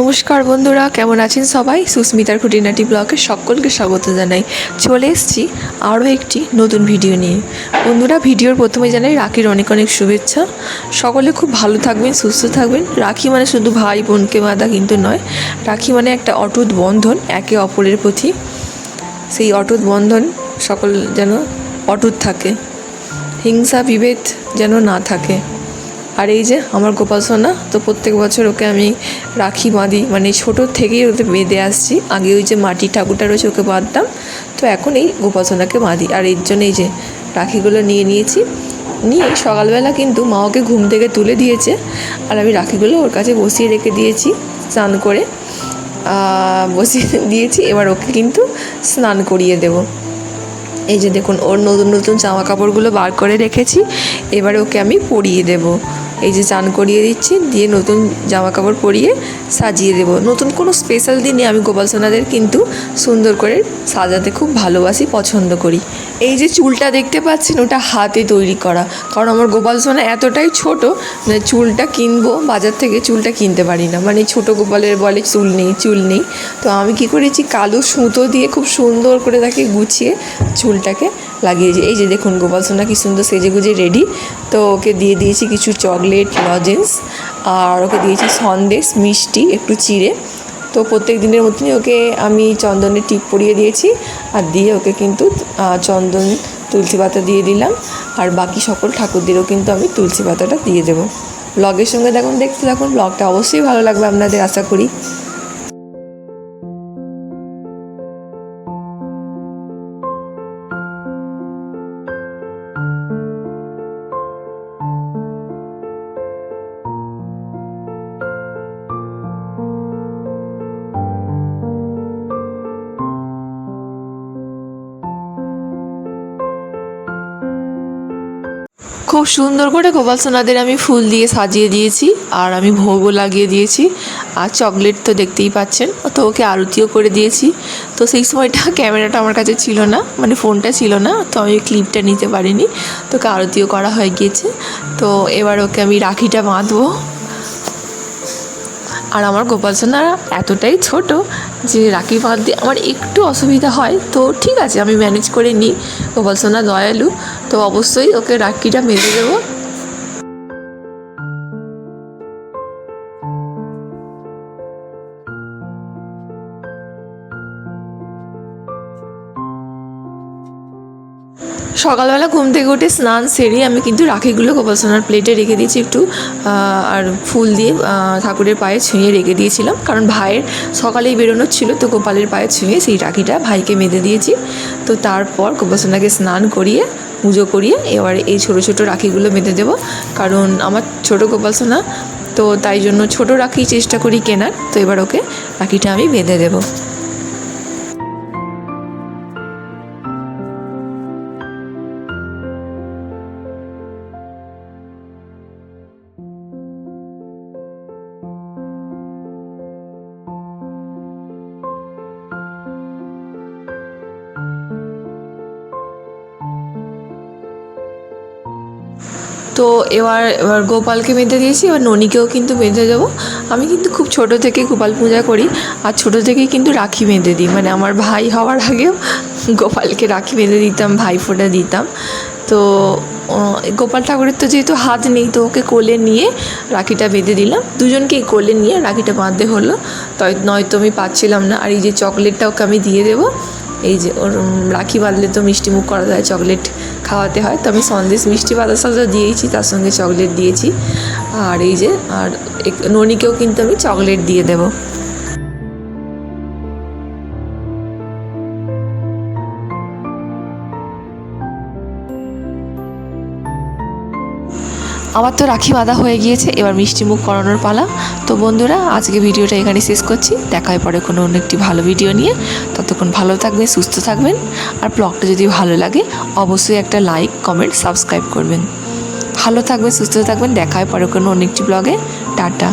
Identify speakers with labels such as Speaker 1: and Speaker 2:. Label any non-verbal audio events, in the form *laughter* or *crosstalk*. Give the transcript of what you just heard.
Speaker 1: নমস্কার বন্ধুরা, কেমন আছেন সবাই? সুস্মিতার খুঁটিনাটি ব্লগে সকলকে স্বাগত জানাই। চলে এসেছি আরও একটি নতুন ভিডিও নিয়ে। বন্ধুরা, ভিডিওর প্রথমে জানাই রাখির অনেক অনেক শুভেচ্ছা। সকলে খুব ভালো থাকবেন, সুস্থ থাকবেন। রাখি মানে শুধু ভাই বোনকে বাঁধা কিন্তু নয়, রাখি মানে একটা অটুট বন্ধন একে অপরের প্রতি। সেই অটুট বন্ধন সকল যেন অটুট থাকে, হিংসা বিভেদ যেন না থাকে। আর এই যে আমার গোপাল সোনা, তো প্রত্যেক বছর ওকে আমি রাখি বাঁধি। মানে ছোটো থেকেই ওকে বেঁধে আসছি। আগে ওই যে মাটির ঠাকুরটা রয়েছে ওকে বাঁধতাম। তো এখন এই গোপাল সোনাকে বাঁধি। আর এর জন্য এই যে রাখিগুলো নিয়ে নিয়েছি। নিয়ে সকালবেলা কিন্তু মা ওকে ঘুম থেকে তুলে দিয়েছে। আর আমি রাখিগুলো ওর কাছে বসিয়ে রেখে দিয়েছি স্নান করে। বসিয়ে দিয়েছি। এবার ওকে কিন্তু স্নান করিয়ে দেবো। এই যে দেখুন, ওর নতুন নতুন জামা কাপড়গুলো বার করে রেখেছি। এবারে ওকে আমি পরিয়ে দেব। এই যে চান করিয়ে দিচ্ছি, দিয়ে নতুন জামা কাপড় পরিয়ে সাজিয়ে দেব। নতুন কোনো স্পেশাল দিনে আমি গোপাল সোনাদের কিন্তু সুন্দর করে সাজাতে খুব ভালোবাসি, পছন্দ করি। এই যে চুলটা দেখতে পাচ্ছেন, ওটা হাতে তৈরি করা। কারণ আমার গোপাল সোনা এতটাই ছোট মানে চুলটা কিনবো, বাজার থেকে চুলটা কিনতে পারি না। মানে ছোট গোপালের বলে চুল নেই চুল নেই। তো আমি কি করেছি, কালো সুতো দিয়ে খুব সুন্দর করে তাকে গুছিয়ে চুলটাকে লাগিয়েছি এই যে দেখুন, গোপাল সোনা কি সুন্দর সেজে গুজে রেডি। তো ওকে দিয়ে দিয়েছি কিছু চকলেট, লজেন্স, আর ওকে দিয়েছি সন্দেশ, মিষ্টি, একটু চিড়ে। তো প্রত্যেক দিনের মতনই ওকে আমি চন্দনের টিপ পরিয়ে দিয়েছি, আর দিয়ে ওকে কিন্তু চন্দন তুলসী পাতা দিয়ে দিলাম, আর বাকি সকল ঠাকুরদেরও কিন্তু আমি তুলসী পাতাটা দিয়ে দেবো। ব্লগের সঙ্গে দেখুন দেখতে থাকুন, ব্লগটা অবশ্যই ভালো লাগবে আপনাদের, আশা করি। খুব সুন্দর করে গোপাল সোনাদের আমি ফুল দিয়ে সাজিয়ে দিয়েছি, আর আমি ভোগও লাগিয়ে দিয়েছি, আর চকলেট তো দেখতেই পাচ্ছেন, তো ওকে আরতিও করে দিয়েছি। তো সেই সময়টা *laughs* ক্যামেরাটা আমার কাছে ছিল না মানে ফোনটা ছিল না, তো আমি ক্লিপটা নিতে পারিনি, তো ওকে আরতিও করা হয়ে গিয়েছে। তো এবার ওকে আমি রাখিটা বাঁধবো। আর আমার গোপাল সোনা এতটাই ছোট যে রাখি বাঁধতে আমার একটু অসুবিধা হয়, তো ঠিক আছে, আমি ম্যানেজ করে নিই। গোপাল সোনা দয়ালু তো অবশ্যই ওকে রাখিটা মেরে দেবো। সকালবেলা ঘুম থেকে উঠে স্নান সেরে আমি কিন্তু রাখিগুলো গোপাল প্লেটে রেখে দিয়েছি একটু আর ফুল দিয়ে ঠাকুরের পায়ে ছুঁয়ে রেখে দিয়েছিলাম। কারণ ভাইয়ের সকালেই বেরোনোর ছিল, তো গোপালের পায়ে ছুঁয়ে সেই রাখিটা ভাইকে বেঁধে দিয়েছি। তো তারপর গোপাল স্নান করিয়ে পুজো করিয়ে এবার এই ছোটো ছোটো রাখিগুলো বেঁধে দেবো। কারণ আমার ছোটো গোপাল সোনা, তো তাই জন্য ছোটো রাখি চেষ্টা করি কেনার। তো এবার ওকে রাখিটা আমি বেঁধে দেবো। তো এবার এবার গোপালকে বেঁধে দিয়েছি, এবার ননিকেও কিন্তু বেঁধে দেবো। আমি কিন্তু খুব ছোট থেকে গোপাল পূজা করি, আর ছোট থেকেই কিন্তু রাখি বেঁধে দিই। মানে আমার ভাই হওয়ার আগেও গোপালকে রাখি বেঁধে দিতাম ভাই ফোঁটা দিতাম। তো গোপাল ঠাকুরের তো যেহেতু হাত নেই, তো ওকে কোলে নিয়ে রাখিটা বেঁধে দিলাম। দুজনকেই কোলে নিয়ে রাখিটা বাঁধতে হলো। তাই নয়তো আমি পাচ্ছিলাম না। আর এই যে চকলেটটা ওকে আমি দিয়ে দেবো এই যে ওর রাখি বাঁধলে তো মিষ্টি মুখ করা যায় চকলেট খাওয়াতে হয়। তো আমি সন্দেশ মিষ্টি বাদা সাজা দিয়েছি, তার সঙ্গে চকলেট দিয়েছি। আর এই যে, আর ননিকেও কিন্তু আমি চকলেট দিয়ে দেবো। আমার তো রাখি বাঁধা হয়ে গিয়েছে, এবার মিষ্টি মুখ করানোর পালা। তো বন্ধুরা, আজকে ভিডিওটা এখানে শেষ করছি। দেখা হয় পরে কোনো অন্য একটি ভালো ভিডিও নিয়ে। ততক্ষণ ভালো থাকবেন, সুস্থ থাকবেন। আর ব্লগটা যদি ভালো লাগে, অবশ্যই একটা লাইক কমেন্ট সাবস্ক্রাইব করবেন। ভালো থাকবেন, সুস্থ থাকবেন। দেখায় পরে কোনো অন্য একটি ব্লগে টাটা।